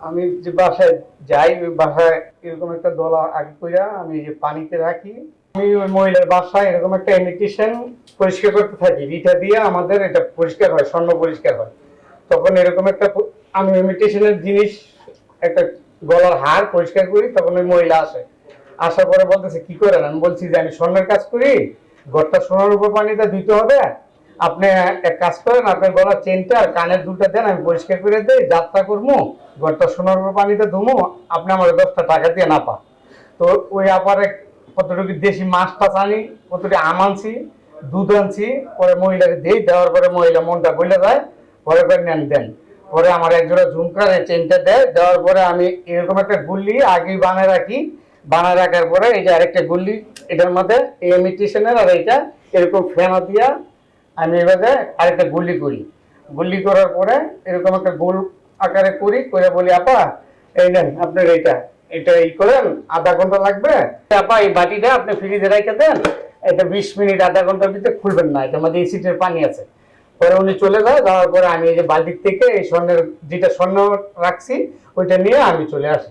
আমি যে বাসায় যাই, ওই বাসায় এরকম একটা দলা আগে কইরা আমি যে পানিতে রাখি। আমি ওই মহিলার বাসায় এরকম একটা ইমিটেশন পরিষ্কার করতে থাকি। রিটা দিয়ে আমাদের এটা পরিষ্কার হয়, স্বর্ণ পরিষ্কার হয়। তখন এরকম একটা আমি ইমিটেশনের জিনিস, একটা গলার হার পরিষ্কার করি, তখন ওই মহিলা আসে। আসার পরে বলতেছে, কি করেন? আমি বলছি যে, আমি স্বর্ণের কাজ করি, ঘরটা সোনার উপর পানিটা ধুইতে হবে আপনি এক কাজ করেন আপনার গলার চেনটা আর কানের দুলটা দেন, আমি পরিষ্কার করে দিই, যাত্রা করব ঘরটা সোনার পানিতে ধুমু, আপনি আমার দশটা টাকা দিয়ে না পা তো ওই আপারে কতটুকু দেশি মাছ টাছ আনি, কতটুকু আম আনছি, দুধ আনছি, পরে মহিলাকে দিই, দেওয়ার পরে মহিলা মনটা বলে যায়, পরে করে নেন, দেন। পরে আমার একজোড়া ঝুমকার চেনটা দেয়, দেওয়ার পরে আমি এরকম একটা গুল্লি আগেই বানায় রাখি। বানায় রাখার পরে এই যে আরেকটা গুল্লি, এটার মধ্যে এই আর এইটা, এরকম ফ্রেমা দিয়া আমি এভাবে আরেকটা গুল্লি করি। গুল্লি করার পরে এরকম একটা গোল আকারে করি করে বলি, আপা, এই নেন, আপনার এইটা এটা এই করেন, আধা ঘণ্টা লাগবে। আপা, এই বাটিটা আপনি ফ্রিজে রেখে দেন, এটা বিশ মিনিট, আধা ঘণ্টার ভিতরে খুলবেন না এটার মধ্যে এসিটের পানি আছে। পরে উনি চলে যায়, যাওয়ার পরে আমি এই যে বালতির থেকে এই স্বর্ণের, যেটা স্বর্ণ রাখছি, ওইটা নিয়ে আমি চলে আসি।